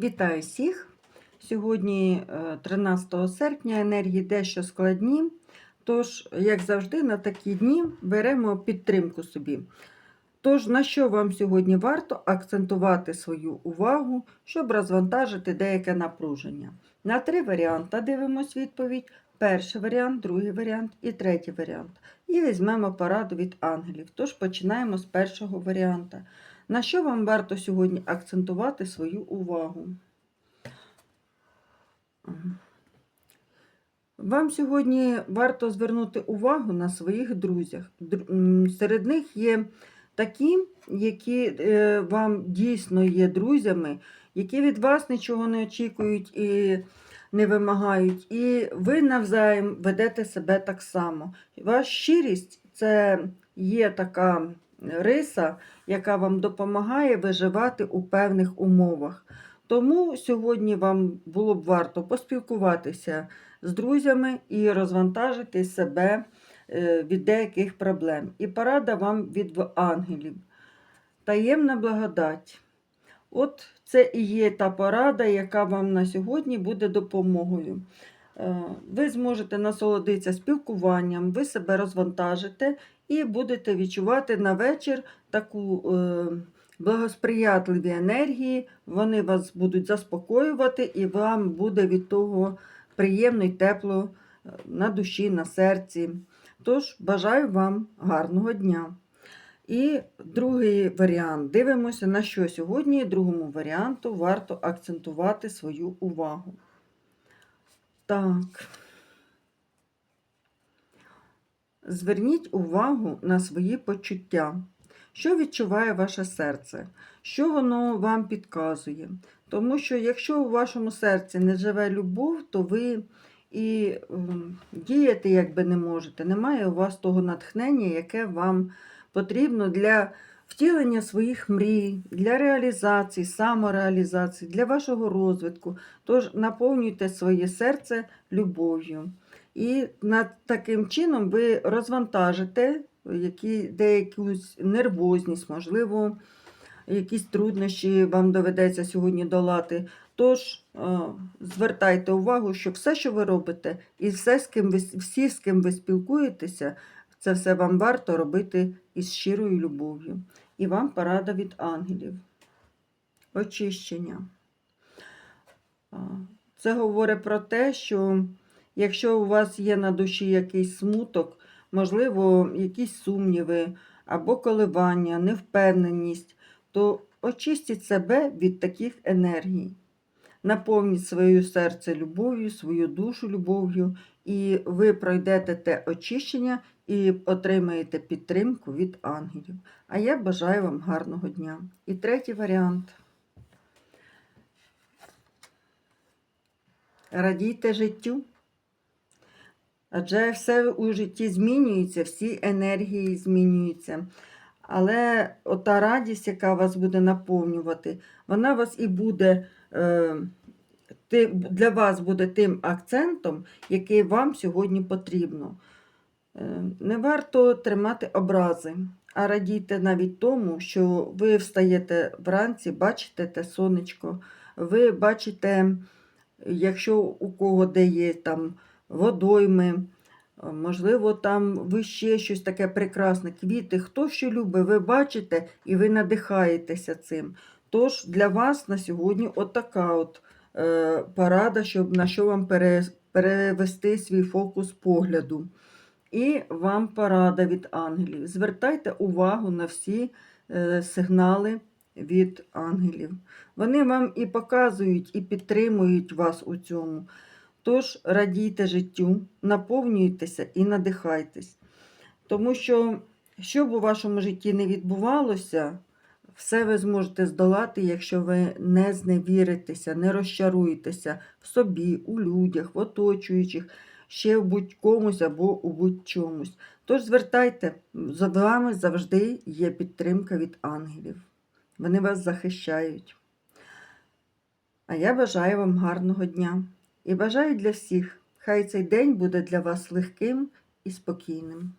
Вітаю всіх! Сьогодні е, 13 серпня енергії дещо складні. Тож, як завжди, на такі дні беремо підтримку собі. Тож, на що вам сьогодні варто акцентувати свою увагу, щоб розвантажити деяке напруження? На три варіанти дивимось відповідь: перший варіант, другий варіант і третій варіант. І візьмемо пораду від ангелів. Тож починаємо з першого варіанта. На що вам варто сьогодні акцентувати свою увагу? Вам сьогодні варто звернути увагу на своїх друзях. Серед них є такі, які е, вам дійсно є друзями, які від вас нічого не очікують і не вимагають, і ви навзаєм ведете себе так само. Ваша щирість це є така риса, яка вам допомагає виживати у певних умовах. Тому сьогодні вам було б варто поспілкуватися з друзями і розвантажити себе е, від деяких проблем. І порада вам від ангелів. Таємна благодать. От це і є та порада, яка вам на сьогодні буде допомогою. Е, Ви зможете насолодитися спілкуванням, ви себе розвантажите і будете відчувати на вечір таку е, благосприятливі енергії, вони вас будуть заспокоювати, і вам буде від того приємно і тепло е, на душі, на серці. Тож бажаю вам гарного дня. І другий варіант. Дивимося, на що сьогодні другому варіанту варто акцентувати свою увагу. Так. Зверніть увагу на свої почуття. Що відчуває ваше серце? Що воно вам підказує? Тому що якщо у вашому серці не живе любов, то ви і ем, діяти якби не можете. Немає у вас того натхнення, яке вам потрібно для втілення своїх мрій, для реалізації, самореалізації, для вашого розвитку. Тож наповнюйте своє серце любов'ю. І над таким чином ви розвантажите які, деякусь нервозність, можливо, якісь труднощі вам доведеться сьогодні долати. Тож е, звертайте увагу, що все, що ви робите, і все, з ким ви, всі, з ким ви спілкуєтеся, це все вам варто робити із щирою любов'ю. І вам порада від ангелів. Очищення. Це говорить про те, що якщо у вас є на душі якийсь смуток, можливо, якісь сумніви або коливання, невпевненість, то очистіть себе від таких енергій. Наповніть своє серце любов'ю, свою душу любов'ю, і ви пройдете те очищення і отримаєте підтримку від ангелів. А я бажаю вам гарного дня. І третій варіант. Радійте життю. Адже все у житті змінюється, всі енергії змінюються. Але ота радість, яка вас буде наповнювати, вона вас і буде е, для вас буде тим акцентом, який вам сьогодні потрібно. Е, не варто тримати образи, а радійте навіть тому, що ви встаєте вранці, бачите те сонечко, ви бачите, якщо у кого де є там водойми, можливо, там ви ще щось таке прекрасне, квіти, хто що любить, ви бачите і ви надихаєтеся цим. Тож для вас на сьогодні отака от е, порада, щоб на що вам перевести свій фокус погляду. І вам порада від ангелів. Звертайте увагу на всі е, сигнали від ангелів. Вони вам і показують, і підтримують вас у цьому. Тож радійте життю, наповнюйтеся і надихайтесь. Тому що, що б у вашому житті не відбувалося, все ви зможете здолати, якщо ви не зневіритеся, не розчаруєтеся в собі, у людях, в оточуючих, ще в будь-комусь або у будь-чомусь. Тож звертайте, за вами завжди є підтримка від ангелів. Вони вас захищають. А я бажаю вам гарного дня і бажаю для всіх, хай цей день буде для вас легким і спокійним.